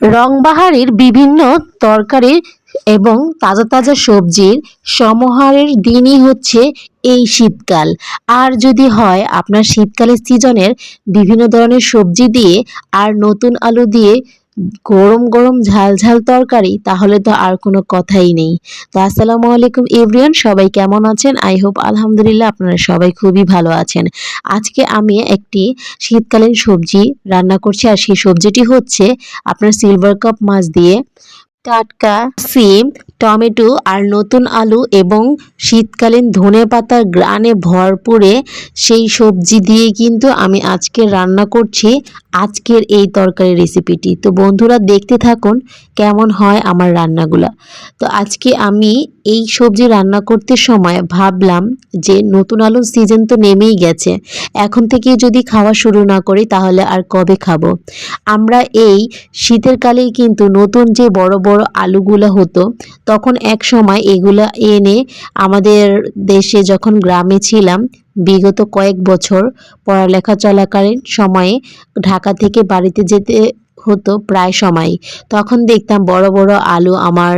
রংবাহারির বিভিন্ন তরকারি এবং তাজা তাজা সবজির সমাহারের দিনই হচ্ছে এই শীতকাল। আর যদি হয়, আপনার শীতকালের সিজনের বিভিন্ন ধরনের সবজি দিয়ে আর নতুন আলু দিয়ে গরম গরম ঝাল ঝাল তরকারি, তাহলে তো আর কোনো কথাই নেই। তো আসসালামু আলাইকুম এভরিয়ান সবাই কেমন আছেন? আই হোপ আলহামদুলিল্লাহ আপনারা সবাই খুবই ভালো আছেন। আজকে আমি একটি শীতকালীন সবজি রান্না করছি, আর সেই সবজিটি হচ্ছে আপনার সিলভার কাপ মাছ দিয়ে টাটকা সিম টমেটো আর নতুন আলু এবং শীতকালীন ধনে পাতার গ্রানে ভরপুরে সেই সবজি দিয়ে কিন্তু আমি আজকে রান্না করছি আজকের এই তরকারি রেসিপিটি তো বন্ধুরা দেখতে থাকুন কেমন হয় আমার রান্নাগুলো। তো আজকে আমি এই সবজি রান্না করতে সময় ভাবলাম যে নতুন আলুর সিজন তো নেমেই গেছে, এখন থেকে যদি খাওয়া শুরু না করি তাহলে আর কবে খাব? আমরা এই শীতের কালেই কিন্তু নতুন যে বড় বড় আলুগুলো হতো তখন এক সময় এগুলো এনে আমাদের দেশে যখন গ্রামে ছিলাম, বিগত কয়েক বছর পড়ালেখা চলাকালীন সময়ে ঢাকা থেকে বাড়িতে যেতে হতো প্রায় সময়। তখন দেখতাম বড় বড় আলু আমার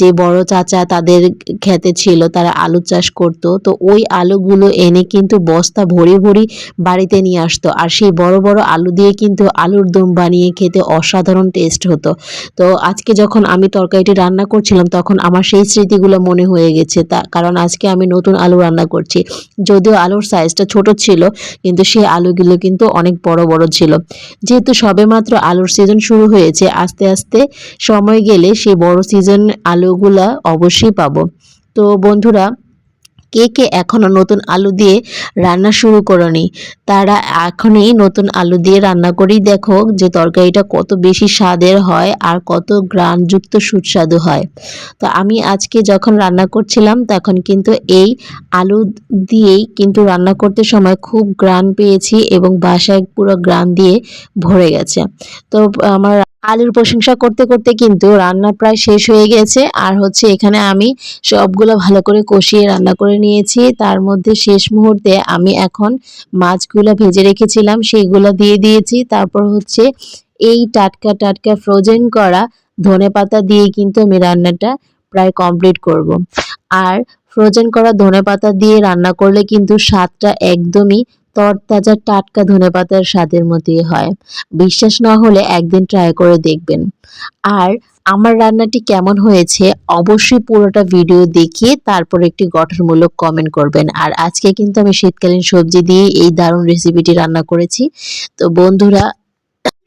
যে বড় চাচা তাদের খেতে ছিল, তারা আলু চাষ করত। তো ওই আলুগুলো এনে কিন্তু বস্তা ভরি ভরি বাড়িতে নিয়ে আসতো। আর সেই বড় বড় আলু দিয়ে কিন্তু আলুর দম বানিয়ে খেতে অসাধারণ টেস্ট হতো। তো আজকে যখন আমি তরকারিটি রান্না করছিলাম, তখন আমার সেই স্মৃতিগুলো মনে হয়ে গেছে। তা, কারণ আজকে আমি নতুন আলু রান্না করছি। যদিও আলুর সাইজটা ছোট ছিল, কিন্তু সেই আলুগুলো কিন্তু অনেক বড় বড় ছিল। যেহেতু সবেমাত্র আলুর সিজন শুরু হয়েছে, আস্তে আস্তে সময় গেলে সেই বড় সিজন আলোগুলা অবশ্যই পাবো। তো বন্ধুরা কে কে এখনও নতুন আলু দিয়ে রান্না শুরু করনি? তারা এখনই নতুন আলু দিয়ে রান্না করেই দেখো যে তরকারিটা কত বেশি স্বাদের হয় আর কত গ্রানযুক্ত সুস্বাদু হয়। তো আমি আজকে যখন রান্না করছিলাম তখন কিন্তু এই আলু দিয়েই কিন্তু রান্না করতে সময় খুব গ্রান পেয়েছি এবং বাসায় পুরো গ্রান দিয়ে ভরে গেছে। তো আমার আলুর প্রশংসা করতে করতে কিন্তু রান্না প্রায় শেষ হয়ে গেছে। আর হচ্ছে এখানে আমি সবগুলো ভালো করে কষিয়ে রান্না করে নিয়েছি। তার মধ্যে শেষ মুহূর্তে আমি এখন মাছগুলো ভেজে রেখেছিলাম, সেইগুলো দিয়ে দিয়েছি। তারপর হচ্ছে এই টাটকা টাটকা ফ্রোজেন করা ধনেপাতা দিয়ে কিন্তু আমি রান্নাটা প্রায় কমপ্লিট করব। আর ফ্রোজেন করা ধনেপাতা দিয়ে রান্না করলে কিন্তু স্বাদটা একদমই তরতাজা টাটকা ধনেপাতার স্বাদের মতোই হয়। বিশ্বাস না হলে একদিন ট্রাই করে দেখবেন। আর আমার রান্নাটি কেমন হয়েছে অবশ্যই পুরোটা ভিডিও দেখিয়ে তারপর একটি গঠনমূলক কমেন্ট করবেন। আর আজকে কিন্তু আমি শীতকালীন সবজি দিয়ে এই দারুণ রেসিপিটি রান্না করেছি। তো বন্ধুরা,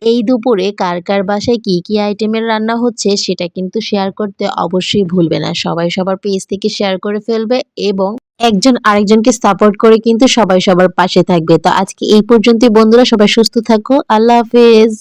এই দুপুরে কার কার বাসায় কি কি আইটেমের রান্না হচ্ছে সেটা কিন্তু শেয়ার করতে অবশ্যই ভুলবে না। সবাই সবার পেজ থেকে শেয়ার করে ফেলবে এবং একজন আরেকজনকে সাপোর্ট করে কিন্তু সবাই সবার পাশে থাকবে। তো আজকে এই পর্যন্তই, বন্ধুরা, সবাই সুস্থ থাকো। আল্লাহ হাফেজ।